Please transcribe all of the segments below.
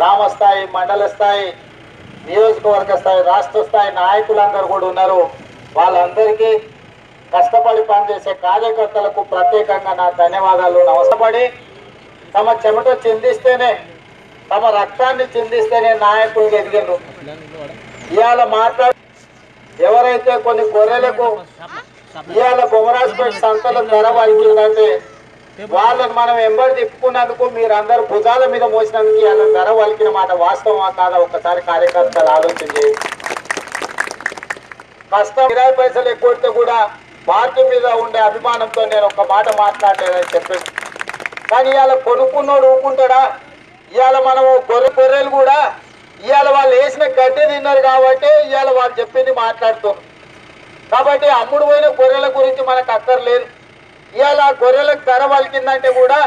గ్రామ స్థాయి మండల స్థాయి నియోజకవర్గ స్థాయి రాష్ట్ర స్థాయి నాయకులందరూ కూడా ఉన్నారు. వాళ్ళందరికీ కష్టపడి పనిచేసే కార్యకర్తలకు ప్రత్యేకంగా నా ధన్యవాదాలు. నమస్కపడి తమ చెమట చిందిస్తేనే తమ రక్తాన్ని చిందిస్తేనే నాయకులు ఎదిగారు ఇవాళ మాట్లాడు ఎవరైతే కొన్ని గొర్రెలకు ఇవాళ బొమ్మరాజుపేట సంతలో ధర వలికిందంటే వాళ్ళని మనం ఎంబడి తిప్పుకున్నందుకు మీరందరూ భుజాల మీద మోసినందుకు ఇవాళ ధర వలికిన మాట వాస్తవమా కాదా? ఒక్కసారి కార్యకర్తలు ఆలోచన చేయండి. కష్టం ఇరవై పైసలు ఎక్కువ కూడా పార్టీ మీద ఉండే అభిమానంతో నేను ఒక మాట మాట్లాడలేదని చెప్పాను కానీ ఇవాళ కొనుక్కున్నోడు ఊకుంటాడా ఇవాళ మనం గొర్రె గొర్రెలు కూడా ఇవాళ వాళ్ళు వేసిన గడ్డి తిన్నారు కాబట్టి ఇవాళ వాళ్ళు చెప్పింది మాట్లాడుతున్నారు. కాబట్టి అమ్ముడు పోయిన గొర్రెల గురించి మనకు అక్కర్లేదు. ఇవాళ ఆ గొర్రెలకు ధర పలికిందంటే కూడా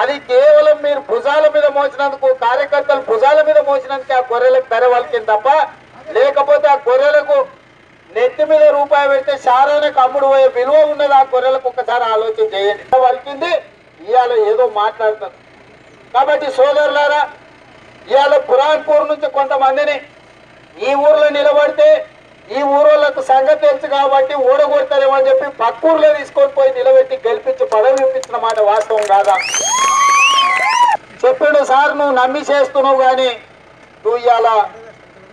అది కేవలం మీరు భుజాల మీద మోసినందుకు కార్యకర్తలు భుజాల మీద మోసినందుకు ఆ గొర్రెలకు ధర పలికింది తప్ప లేకపోతే ఆ గొర్రెలకు నెత్తి మీద రూపాయి పెడితే శారానికి అమ్ముడు పోయే విలువ ఉన్నది ఆ గొర్రెలకు ఒకసారి ఆలోచన చేయండి. పలికింది ఇవాళ ఏదో మాట్లాడుతుంది కాబట్టి సోదరులారా ఇవాళ పురాణపూర్ నుంచి కొంతమందిని ఈ ఊర్లో నిలబడితే ఈ ఊరోళ్ళకు సంగతి తెలుసు కాబట్టి ఓడగొడతారేమని చెప్పి పక్క ఊర్లో తీసుకొని పోయి నిలబెట్టి గెలిపించి పదవి ఇప్పించిన మాట వాస్తవం కాదా? చెప్పాడు సార్ నువ్వు నమ్మి చేస్తున్నావు కానీ నువ్వు ఇవాళ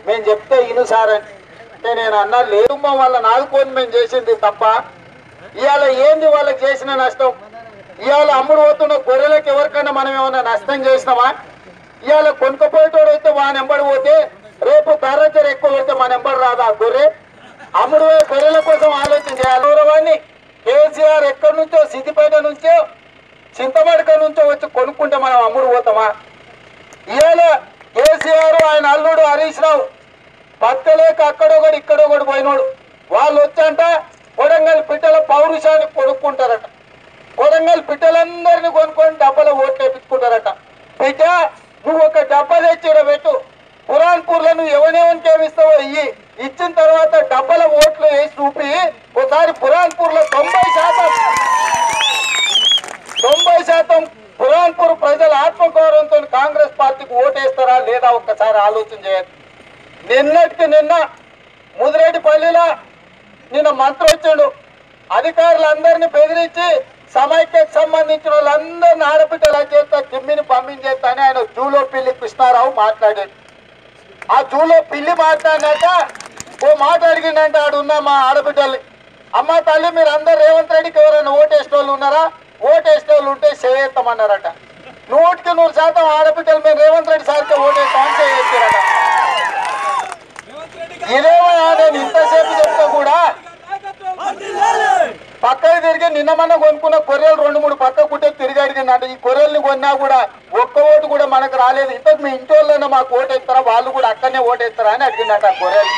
మేము చెప్తే ఇను సార్ అంటే నేను అన్నా లేదుమ్మం వల్ల వాళ్ళని మేము చేసింది తప్ప ఇవాళ ఏంది వాళ్ళకి చేసిన నష్టం? ఇవాళ అమ్ముడు పోతున్న గొర్రెలకు ఎవరికైనా మనం ఏమైనా నష్టం చేసినామా? ఇవాళ కొనుక్కపోయేటోడు అయితే వాని పోతే రేపు ధర ఎక్కువ పెడితే మన ఎంబడి రాదా? గొర్రె. అమ్ముడు గొర్రెల కోసం ఆలోచన చేయాలి గౌరవాన్ని కేసీఆర్ ఎక్కడి నుంచో సిద్దిపేట నుంచో చింతమడక నుంచో వచ్చి కొనుక్కుంటే మనం అమ్ముడు పోతామా? ఇవాళ కేసీఆర్ ఆయన అల్లుడు హరీష్ రావు పక్కలేక అక్కడొకడు ఇక్కడొకడు పోయినోడు. వాళ్ళు వచ్చంట కొడంగల్ పిట్టల పౌరుషాన్ని కొనుక్కుంటారట. కొడంగల్ పిట్టలందరినీ కొనుక్కొని డబ్బల ఓట్లు వేపించుకుంటారట బిడ్డ నువ్వు ఒక డబ్బా తెచ్చి పెట్టు. పురాన్పూర్లో నువ్వు ఎవరెవరికి ఏమిస్తావో ఇయ్యి. ఇచ్చిన తర్వాత డబ్బల ఓట్లు వేసి చూపి ఒకసారి పురాన్పూర్లో తొంభై శాతం తొంభై శాతం పురాన్పూర్ ప్రజల ఆత్మగౌరవంతో కాంగ్రెస్ పార్టీకి ఓటేస్తారా లేదా ఒక్కసారి ఆలోచన చేయండి. నిన్నటికి నిన్న ముదిరెడ్డిపల్లిలో నిన్న మంత్రి వచ్చాడు. అధికారులందరినీ బెదిరించి సమైక్యకు సంబంధించిన వాళ్ళందరినీ ఆడపిట్టల చేస్తా కిమ్మిని పంపించేస్తా అని ఆయన జూలో పిల్లి కృష్ణారావు మాట్లాడాడు. ఆ జూలో పిల్లి మాట్లాడినాక ఓ మాట అడిగిందంటే ఆడున్న మా ఆడబిడ్డల్ని. అమ్మ తల్లి మీరు అందరు రేవంత్ రెడ్డికి ఎవరైనా ఓటేసిన వాళ్ళు ఉన్నారా? ఓటేసిన వాళ్ళు ఉంటే చేస్తామన్నారట నూటికి నూరు శాతం ఆడబిడ్డలు మేము రేవంత్ రెడ్డి సార్కి ఓటేస్తామని చేస్తారట ఇదేమో నేను ఇంతసేపు పక్కకి తిరిగి నిన్న మొన్న కొనుక్కున్న కొర్రెలు రెండు మూడు పక్క కుట్టే తిరిగి అడిగిందంట ఈ కొర్రెల్ని కొన్నా కూడా ఒక్క ఓటు కూడా మనకు రాలేదు. ఇంతకు మీ ఇంటి వాళ్ళైనా మాకు ఓటేస్తారా? వాళ్ళు కూడా అక్కడనే ఓటేస్తారా అని అడిగిందట ఆ కొర్రెలు.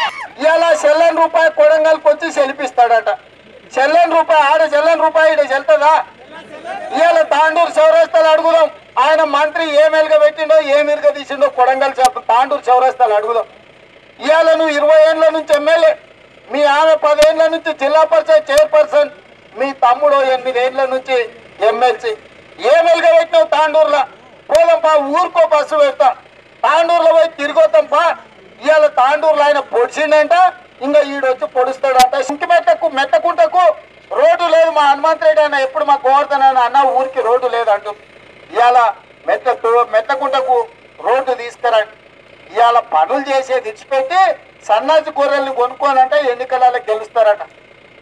ఇలా చెల్లని రూపాయి కొడంగల్కి వచ్చి సెలిపిస్తాడట చెల్లని రూపాయి ఆడ చెల్లని రూపాయి ఈడ చెల్తుందా ఇవాళ తాండూరు చౌరస్తాలు అడుగుదాం ఆయన మంత్రి ఏం మెలుగ పెట్టిండో ఏ తీసిండో కొడంగల్ చెప్ప తాండూరు చౌరస్తాలు అడుగుదాం ఇవాళ నువ్వు ఇరవై ఏళ్ళ నుంచి ఎమ్మెల్యే మీ ఆమె పదేళ్ళ నుంచి జిల్లా పరిషత్ చైర్పర్సన్ మీ తమ్ముడు ఎనిమిదేళ్ళ నుంచి ఎమ్మెల్సీ ఏ మెలుగ పెట్టినావు తాండూరులో పోదంపా ఊరుకో బస్సు పెడతా. తాండూరులో పోయి తిరిగోతాంపా ఇవాళ తాండూరులో ఆయన పొడిచిండంట ఇంకా ఈడొచ్చి పొడుస్తాడంట. ఇంటి మెట్టకు మెట్టకుంటకు రోడ్డు లేదు మా హనుమంత్ రెడ్డి అన్న ఎప్పుడు మా గోవర్ధన్ అన్న అన్న ఊరికి రోడ్డు లేదు అంటూ ఇవాళ మెట్ట మెట్టకుంటకు రోడ్డు తీసుకురండి. ఇవాళ పనులు చేసేది ఇచ్చిపెట్టి సన్నాసి గొర్రెల్ని కొనుక్కోనంటే ఎన్నికలలో గెలుస్తారట.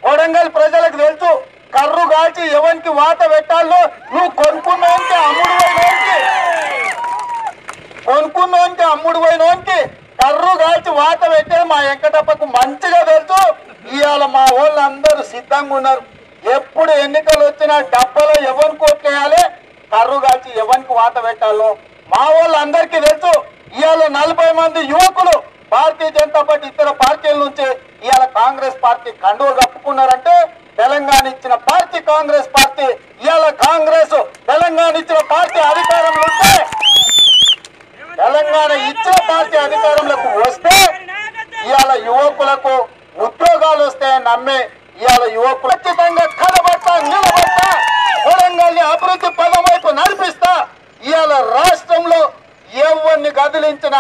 కొడంగల్ ప్రజలకు తెలుసు కర్రు కాల్చి ఎవరికి వాత పెట్టాలో నువ్వు కొనుక్కున్నోనికి అమ్ముడు పోయినోనికి. కొనుక్కున్నోనికి అమ్ముడు పోయినోనికి కర్రు కాల్చి వాత పెట్టేది మా వెంకటప్పకు మంచిగా తెలుసు. ఇవాళ మా వాళ్ళందరూ సిద్ధంగా ఉన్నారు. ఎప్పుడు ఎన్నికలు వచ్చినా డబ్బలో ఎవరికి కోట్లు కర్రు కాల్చి ఎవరికి వాత పెట్టాలో? మా వాళ్ళందరికీ తెలుసు. ఇవాళ నలభై మంది యువకులు భారతీయ జనతా పార్టీ ఇతర పార్టీల నుంచి కాంగ్రెస్ పార్టీ కండువ కప్పుకున్నారంటే తెలంగాణ ఇచ్చిన పార్టీ కాంగ్రెస్ పార్టీ. ఇవాళ కాంగ్రెస్ తెలంగాణ ఇచ్చిన పార్టీ అధికారంలో ఉంటే తెలంగాణ ఇచ్చిన పార్టీ అధికారంలోకి వస్తే ఇవాళ యువకులకు ఉద్యోగాలు వస్తాయని నమ్మి ఇవాళ యువకులు ఖచ్చితంగా కనబడతా నిలబడతా వరంగల్ని అభివృద్ధి పదం వైపు నడిపిస్తా. ఇవాళ రాష్ట్రంలో ఎవరిని కదిలించిన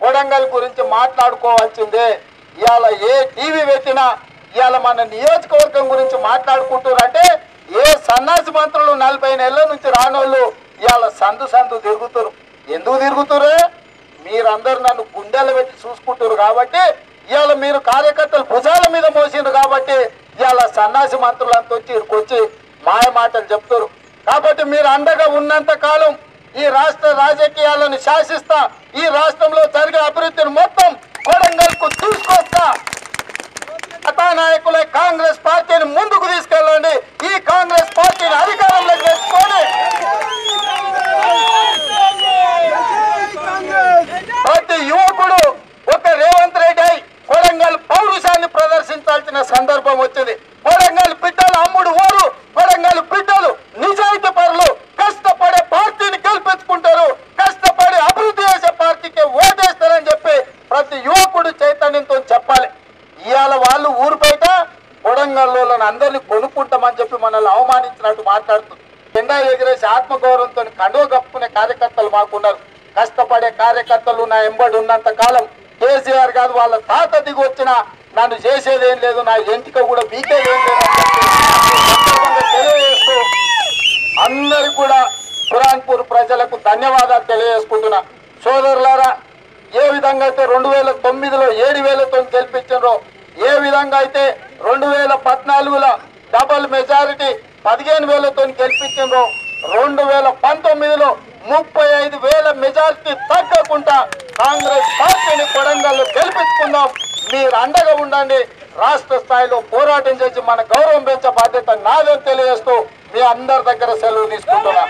వరంగల్ గురించి మాట్లాడుకోవాల్సిందే. ఇవాళ ఏ టీవీ పెట్టినా ఇవాళ మన నియోజకవర్గం గురించి మాట్లాడుకుంటున్నారంటే ఏ సన్నాసి మంత్రులు నలభై నెలల నుంచి రానోళ్ళు ఇవాళ సందు సందు తిరుగుతురు. ఎందుకు తిరుగుతురే మీరందరూ నన్ను గుండెలు పెట్టి చూసుకుంటారు కాబట్టి ఇవాళ మీరు కార్యకర్తలు భుజాల మీద మోసిండ్రు కాబట్టి ఇవాళ సన్నాసి మంత్రులంతా వచ్చి ఇక్కడికి వచ్చి మాయ మాటలు చెప్తారు కాబట్టి మీరు అండగా ఉన్నంత కాలం ఈ రాష్ట్ర రాజకీయాలను శాసిస్తా ఈ రాష్ట్రంలో జరిగే అభివృద్ధిని మొత్తం కొడంగల్కు తీసుకొస్తా. కథానాయకులై కాంగ్రెస్ పార్టీని ముందుకు తీసుకెళ్ళండి. ఈ కాంగ్రెస్ పార్టీని అధికారంలోకి తెచ్చుకొని ప్రతి యువకుడు ఒక రేవంత్ రెడ్డి అయి కొడంగల్ పౌరుషాన్ని ప్రదర్శించాల్సిన సందర్భం వచ్చింది కొడంగల్ బిడ్డలు అమ్ముడు ఊరు కొడంగల్ బిడ్డలు నిజాయితీ పరులు కష్టపడే పార్టీని గెలిపించుకుంటారు కష్టపడి అభివృద్ధి చేసే పార్టీకి ఓటేస్తారని చెప్పి ప్రతి యువకుడు చైతన్యంతో చెప్పాలి ఇవాళ వాళ్ళు ఊరు బయట కొడంగల్లో అందరినీ కొనుక్కుంటామని చెప్పి మనల్ని అవమానించినట్టు మాట్లాడుతుంది. జెండా ఎగిరేసి ఆత్మగౌరవంతో కండువ కప్పుకునే కార్యకర్తలు మాకున్నారు. కష్టపడే కార్యకర్తలు నా ఎంబడి ఉన్నంత కాలం కేసీఆర్ కాదు వాళ్ళ తాత దిగి వచ్చిన నన్ను చేసేదేం లేదు నా ఎంటిక కూడా బీకేదేం లేదు తెలియజేస్తూ అందరు కూడా పురాణ్పూర్ ప్రజలకు ధన్యవాదాలు తెలియజేసుకుంటున్నా. సోదరులారా ఏ విధంగా అయితే రెండు వేల తొమ్మిదిలో ఏడు వేలతో గెలిపించారో ఏ విధంగా అయితే రెండు వేల పద్నాలుగులో డబల్ మెజారిటీ పదిహేను వేలతో గెలిపించారో రెండు వేల పంతొమ్మిదిలో ముప్పై ఐదు వేల మెజారిటీ తగ్గకుండా కాంగ్రెస్ పార్టీని కొడంగల్లో గెలిపించుకుందాం. మీరు అండగా ఉండండి. రాష్ట్ర స్థాయిలో పోరాటం చేసి మన గౌరవం పెంచే బాధ్యత నాదని తెలియజేస్తూ మీ అందరి దగ్గర సెలవు తీసుకుంటున్నా